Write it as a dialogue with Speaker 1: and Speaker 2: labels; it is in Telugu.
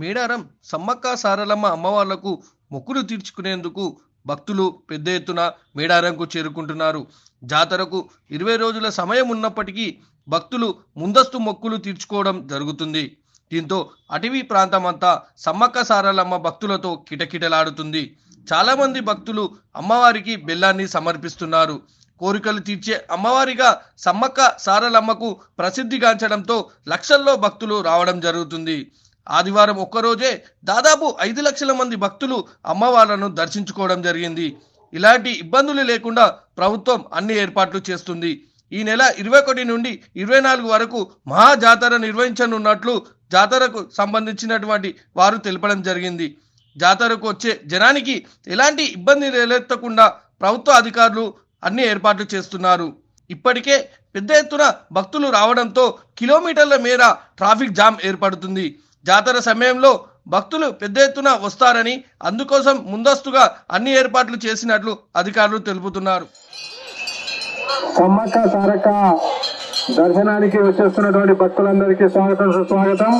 Speaker 1: మేడారం సమ్మక్క సారలమ్మ అమ్మవార్లకు మొక్కులు తీర్చుకునేందుకు భక్తులు పెద్ద ఎత్తున మేడారంకు చేరుకుంటున్నారు. జాతరకు ఇరవై రోజుల సమయం ఉన్నప్పటికీ భక్తులు ముందస్తు మొక్కులు తీర్చుకోవడం జరుగుతుంది. దీంతో అటవీ ప్రాంతమంతా సమ్మక్క సారలమ్మ భక్తులతో కిటకిటలాడుతుంది. చాలామంది భక్తులు అమ్మవారికి బెల్లాన్ని సమర్పిస్తున్నారు. కోరికలు తీర్చే అమ్మవారిగా సమ్మక్క సారలమ్మకు ప్రసిద్ధిగాంచడంతో లక్షల్లో భక్తులు రావడం జరుగుతుంది. ఆదివారం ఒక్కరోజే దాదాపు ఐదు లక్షల మంది భక్తులు అమ్మవార్లను దర్శించుకోవడం జరిగింది. ఇలాంటి ఇబ్బందులు లేకుండా ప్రభుత్వం అన్ని ఏర్పాట్లు చేస్తుంది. ఈ నెల ఇరవై ఒకటి నుండి ఇరవై నాలుగు వరకు మహా జాతర నిర్వహించనున్నట్లు జాతరకు సంబంధించినటువంటి వారు తెలపడం జరిగింది. జాతరకు వచ్చే జనానికి ఎలాంటి ఇబ్బంది నెలెత్తకుండా ప్రభుత్వ అధికారులు అన్ని ఏర్పాట్లు చేస్తున్నారు. ఇప్పటికే పెద్ద ఎత్తున భక్తులు రావడంతో కిలోమీటర్ల మేర ట్రాఫిక్ జామ్ ఏర్పడుతుంది. జాతర సమయంలో భక్తులు పెద్ద ఎత్తున వస్తారని అందుకోసం ముందస్తుగా అన్ని ఏర్పాట్లు చేసినట్లు అధికారులు తెలుపుతున్నారు.
Speaker 2: సమ్మక్క సారక్క దర్శనానికి వచ్చేస్తున్నటువంటి భక్తులందరికీ స్వాగతం సుస్వాగతం.